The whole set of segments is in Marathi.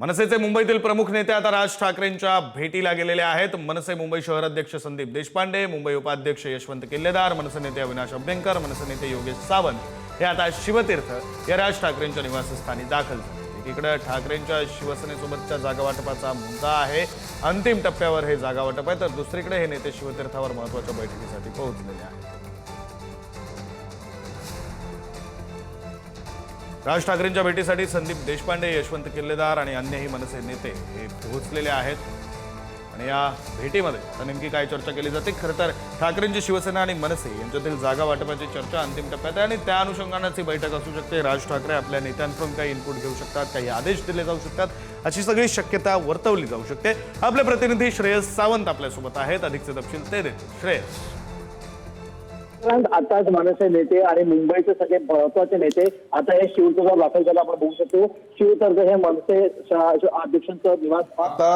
मनसेचे मुंबईतील प्रमुख नेते आता राज ठाकरेंच्या भेटीला गेलेले आहेत. मनसे मुंबई शहर अध्यक्ष संदीप देशपांडे मुंबई उपाध्यक्ष यशवंत किल्लेदार मनसे नेते अविनाश अभ्यंकर मनसे नेते योगेश सावंत हे आता शिवतीर्थ या राज ठाकरेंच्या निवासस्थानी दाखल झाले. इकडे ठाकरेंच्या शिवसेनेसोबतच्या जागावाटपाचा मुद्दा आहे. अंतिम टप्प्यावर हे जागावाटप आहे तर दुसरीकडे हे नेते शिवतीर्थावर महत्त्वाच्या बैठकीसाठी पोहोचलेले आहेत. राज ठाकरेंच्या भेटीसाठी संदीप देशपांडे यशवंत किल्लेदार आणि अन्यही मनसे नेते हे पोहोचलेले आहेत. आणि या भेटीमध्ये नेमकी काय चर्चा केली जाते? खरं तर ठाकरेंची शिवसेना आणि मनसे यांच्यातील जागा वाटपाची चर्चा अंतिम टप्प्यात आहे आणि त्या अनुषंगानेच ही बैठक असू शकते. राज ठाकरे आपल्या नेत्यांकडून काही इनपुट घेऊ शकतात काही आदेश दिले जाऊ शकतात. अशी सगळी शक्यता वर्तवली जाऊ शकते. आपले प्रतिनिधी श्रेयस सावंत आपल्यासोबत आहेत. अधिकचे तपशील ते देतील. श्रेयस. आताच मनसे नेते आणि मुंबईचे सगळे महत्त्वाचे नेते आता हे शिवतर्ग दाखल झाला आपण बघू शकतो. शिवतर्ग हे मनसे अध्यक्षांचं निवास आता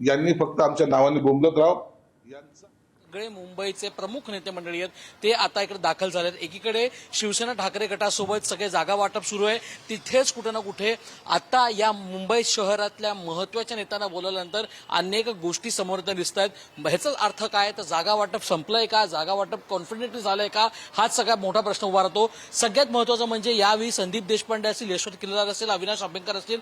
यांनी फक्त आमच्या नावाने बोंबलत राव यांचं सगळे मुंबईचे प्रमुख नेते मंडळी आहेत ते आता इकडे दाखल झाले आहेत एकीकडे शिवसेना ठाकरे गटासोबत सगळे जागा वाटप सुरू आहे. तिथेच कुठे ना कुठे आता या मुंबई शहरातल्या महत्त्वाच्या नेत्यांना बोलवल्यानंतर अनेक गोष्टी समोर दिसत आहेत ह्याचाच अर्थ काय? तर जागा वाटप संपलंय का? जागा वाटप कॉन्फिडेंटली झालंय का? हाच सगळ्यात मोठा प्रश्न उभा राहतो. सगळ्यात महत्वाचं म्हणजे यावेळी संदीप देशपांडे असतील यशवंत किल्लार असेल अविनाश आंबेडकर असतील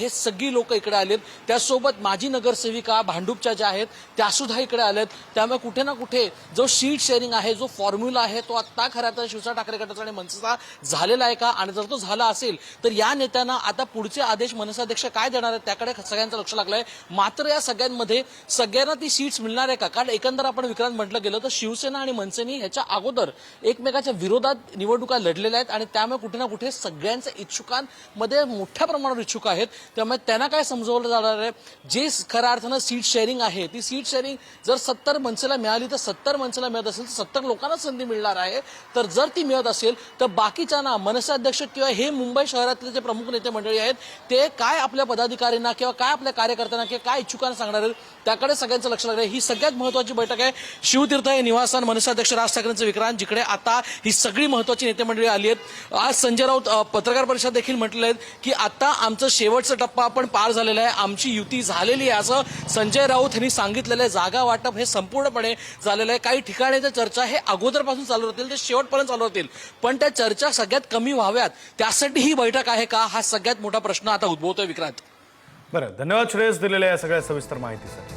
हे सगळी लोक इकडे आलेत. त्यासोबत माजी नगरसेविका भांडूपच्या ज्या आहेत त्या सुद्धा इकडे आल्यात त्यामुळे कुठे ना कुठे? जो शीट शेअरिंग आहे जो फॉर्म्युला आहे तो आता खऱ्या तर शिवसेना ठाकरे गटाचा आणि मनसेचा झालेला आहे का? आणि जर तो झाला असेल तर या नेत्यांना आता पुढचे आदेश मनसाध्यक्ष काय देणार आहेत? त्याकडे सगळ्यांचं लक्ष लागलंय. मात्र या सगळ्यांमध्ये सगळ्यांना ती सीट्स मिळणार आहे का? कारण एकंदर आपण विक्रांत म्हटलं गेलं तर शिवसेना आणि मनसेनी ह्याच्या अगोदर एकमेकाच्या विरोधात निवडणुका लढलेल्या आहेत आणि त्यामुळे कुठे ना कुठे सगळ्यांच्या इच्छुकांमध्ये मोठ्या प्रमाणावर इच्छुक आहेत. त्यामुळे त्यांना काय समजवलं जाणार आहे? जे खऱ्या अर्थानं सीट शेअरिंग आहे ती सीट शेअरिंग जर सत्तर मनसेला मिळाली तर सत्तर माणसाला मिळत असेल तर सत्तर लोकांना संधी मिळणार आहे. तर जर ती मिळत असेल तर बाकीच्यांना मनसे अध्यक्ष किंवा हे मुंबई शहरातले जे प्रमुख नेते मंडळी आहेत ते काय आपल्या पदाधिकाऱ्यांना किंवा काय आपल्या कार्यकर्त्यांना किंवा काय इच्छुकांना सांगणार आहेत त्याकडे सगळ्यांचं लक्ष लागलं. आहे. ही सगळ्यात महत्वाची बैठक आहे. शिवतीर्थ हे निवासस्थान मनसे अध्यक्ष राज ठाकरेंचं विक्रांत जिकडे आता ही सगळी महत्वाची नेते मंडळी आली आहेत. आज संजय राऊत पत्रकार परिषद देखील म्हटले आहेत की आता आमचं शेवटचा टप्पा आपण पार झालेला आहे. आमची युती झालेली आहे. असं संजय राऊत यांनी सांगितलेलं आहे. जागा वाटप हे संपूर्णपणे झालेलं आहे. काही ठिकाणीच्या चर्चा हे अगोदरपासून चालू राहतील ते शेवटपर्यंत चालू राहतील. पण त्या चर्चा सगळ्यात कमी व्हाव्यात. त्यासाठी ही बैठक आहे का? हा सगळ्यात मोठा प्रश्न आता उद्भवतोय विक्रांत. बरं धन्यवाद श्रेयस दिलेल्या या सगळ्या सविस्तर माहितीसाठी.